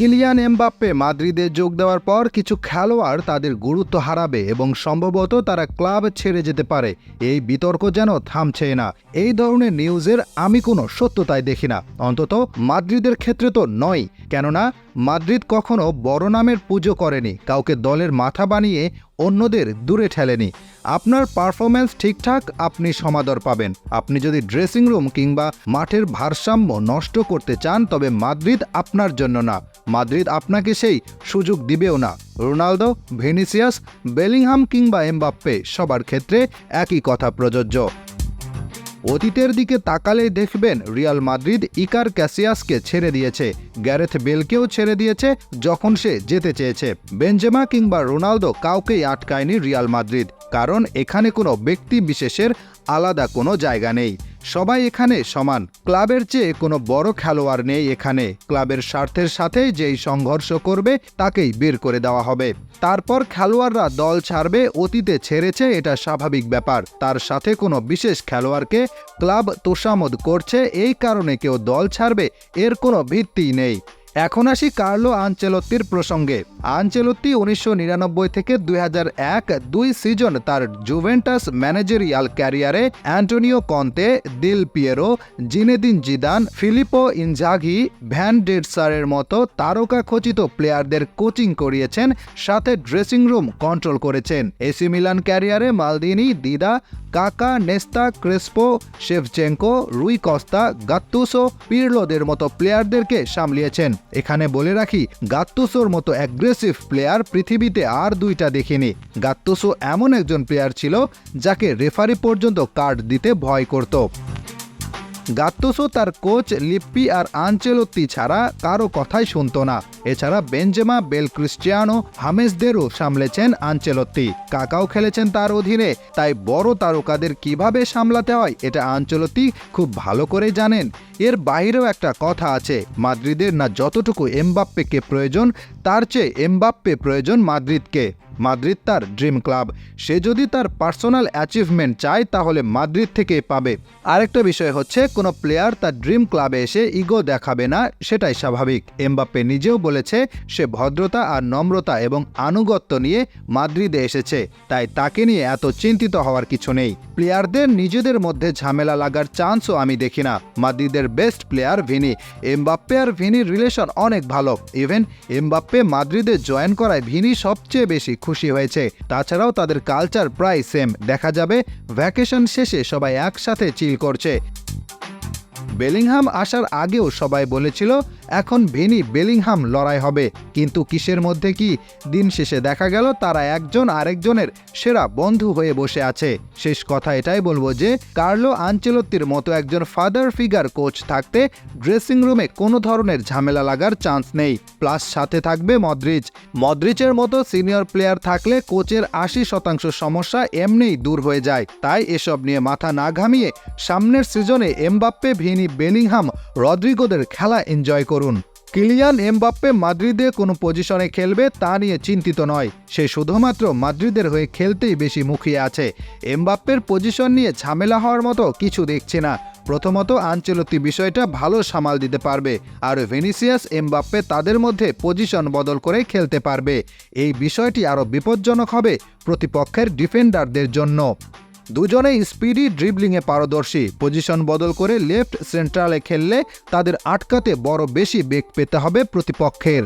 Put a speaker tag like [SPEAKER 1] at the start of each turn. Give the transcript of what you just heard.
[SPEAKER 1] Kylian Mbappe মাদ্রিদে যোগ দেওয়ার পর কিছু খেলোয়াড় তাদের গুরুত্ব হারাবে এবং সম্ভবত তারা ক্লাব ছেড়ে যেতে পারে। এই বিতর্ক যেন থামছে না। এই ধরনের নিউজের আমি কোনো সত্যতায় দেখি না। অন্তত মাদ্রিদের ক্ষেত্রে তো নয়। কেননা মাদ্রিদ কখনো বড় নামের পুজো করেনি, কাউকে দলের মাথা বানিয়ে অন্যদের দূরে ঠেলেনি। আপনার পারফরম্যান্স ঠিকঠাক, আপনি সমাদর পাবেন। আপনি যদি ড্রেসিং রুম কিংবা মাঠের ভারসাম্য নষ্ট করতে চান, তবে মাদ্রিদ আপনার জন্য না। মাদ্রিদ আপনাকে সেই সুযোগ দিবেও না। রোনালদো, ভেনিসিয়াস, বেলিংহাম কিংবা এমবাপ্পে সবার ক্ষেত্রে একই কথা প্রযোজ্য। অতীতের দিকে তাকালেই দেখবেন রিয়াল মাদ্রিদ ইকার ক্যাসিয়াসকে ছেড়ে দিয়েছে। গ্যারেথ বেলকেও ছেড়ে দিয়েছে যখন সে যেতে চেয়েছে। বেঞ্জেমা কিংবা রোনালদো কাউকেই আটকায়নি রিয়াল মাদ্রিদ, কারণ এখানে কোনো ব্যক্তি বিশেষের আলাদা কোনো জায়গা নেই। সবাই এখানে সমান। ক্লাবের চেয়ে কোনো বড় খেলোয়াড় নেই এখানে। ক্লাবের স্বার্থের সাথে যেই সংঘর্ষ করবে, তাকেই বের করে দেওয়া হবে। তারপর খেলোয়াড়রা দল ছাড়বে, অতীতে ছেড়েছে, এটা স্বাভাবিক ব্যাপার। তার সাথে কোনো বিশেষ খেলোয়াড়কে ক্লাব তোষামোদ করছে, এই কারণে কেউ দল ছাড়বে, এর কোনো ভিত্তি নেই। এখন আসি কার্লো আনচেলত্তির প্রসঙ্গে। আনচেলত্তি উনিশশো নিরানব্বই থেকে দুই দুই সিজন তার জুভেন্টাস ম্যানেজেরিয়াল ক্যারিয়ারে Antonio Conte, Del Piero, Zinedine Zidane, Filippo Inzaghi van ডেডসারের মতো তারকা খচিত প্লেয়ারদের কোচিং করিয়েছেন, সাথে ড্রেসিং রুম কন্ট্রোল করেছেন। এসি মিলান ক্যারিয়ারে Maldini, Dida Kaka, Nesta, Crespo Shevchenko Rui Costa, Gattuso, পিরলোদের মতো প্লেয়ারদেরকে সামলিয়েছেন। এখানে বলে রাখি, গাত্তুসোর মতো অ্যাগ্রেসিভ প্লেয়ার পৃথিবীতে আর দুইটা দেখিনি। গাত্তুসো এমন একজন প্লেয়ার ছিল, যাকে রেফারি পর্যন্ত কার্ড দিতে ভয় করত। গাত্তুসো তার কোচ লিপ্পি আর আনচেলত্তি ছাড়া কারও কথাই শুনত না। এছাড়া বেঞ্জেমা বেল ক্রিস্টিয়ানো হামেসদেরও সামলেছেন আনচেলত্তি কাকাও খেলেছেন তার অধীনে, তাই বড় তারকাদের কীভাবে সামলাতে হয় এটা আঞ্চলত্তি খুব ভালো করে জানেন। এর বাইরেও একটা কথা আছে, মাদ্রিদের না যতটুকু এমবাপ্পেকে প্রয়োজন, তার চেয়ে এমবাপ্পে প্রয়োজন মাদ্রিদকে। মাদ্রিদ তার ড্রিম ক্লাব। সে যদি তার পার্সোনাল অ্যাচিভমেন্ট চায়, তাহলে মাদ্রিদ থেকে পাবে। আরেকটা বিষয় হচ্ছে, কোনো প্লেয়ার তার ড্রিম ক্লাবে এসে ইগো দেখাবে না, সেটাই স্বাভাবিক। এমবাপ্পে নিজেও বলেছে, সে ভদ্রতা আর নম্রতা এবং আনুগত্য নিয়ে মাদ্রিদে এসেছে, তাই তাকে নিয়ে এত চিন্তিত হওয়ার কিছু নেই। প্লেয়ারদের নিজেদের মধ্যে ঝামেলা লাগার চান্সও আমি দেখি না। মাদ্রিদের বেস্ট প্লেয়ার ভিনি। এমবাপ্পে আর ভিনির রিলেশন অনেক ভালো। ইভেন এমবাপ্পে মাদ্রিদে জয়েন করায় ভিনি সবচেয়ে বেশি খুশি হয়েছে। তাছাড়াও তাদের কালচার প্রায় সেম দেখা যাবে ভ্যাকেশন শেষে সবাই একসাথে চিল করছে। বেলিংহাম আসার আগেও সবাই বলেছিল এখন ভিনি বেলিংহাম লড়াই হবে। কিন্তু কিসের মধ্যে কি? দিন শেষে দেখা গেল তারা একজন আরেকজনের সেরা বন্ধু হয়ে বসে আছে। শেষ কথা এটাই বলব যে, কার্লো আনচেলত্তির মতো একজন ফাদার ফিগার কোচ থাকতে ড্রেসিং রুমে কোনো ধরনের ঝামেলা লাগার চান্স নেই। প্লাস সাথে থাকবে মদ্রিচ মদ্রিচের মতো সিনিয়র প্লেয়ার থাকলে কোচের আশি শতাংশ সমস্যা এমনিই দূর হয়ে যায়। তাই এসব নিয়ে মাথা না ঘামিয়ে সামনের সিজনে এমবাপ্পে, ভিনি, বেলিংহাম, রদ্রিগোদের খেলা এনজয় করুন। কিলিয়ান এমবাপ্পে মাদ্রিদে কোনো পজিশনে খেলবে তা নিয়ে চিন্তিত নয়। সে শুধুমাত্র মাদ্রিদের হয়ে খেলতেই বেশি মুখিয়ে আছে। এমবাপ্পের পজিশন নিয়ে ঝামেলা হওয়ার মতো কিছু দেখছে না। প্রথমত আঞ্চলতি বিষয়টা ভালো সামাল দিতে পারবে, আর ভেনিসিয়াস এমবাপ্পে তাদের মধ্যে পজিশন বদল করে খেলতে পারবে। এই বিষয়টি আরও বিপজ্জনক হবে প্রতিপক্ষের ডিফেন্ডারদের জন্য। দুজনেই স্পিডি ড্রিবলিংয়ে পারদর্শী। পজিশন বদল করে লেফট সেন্ট্রালে খেললে তাদের আটকাতে বড় বেশি বেগ পেতে হবে প্রতিপক্ষের।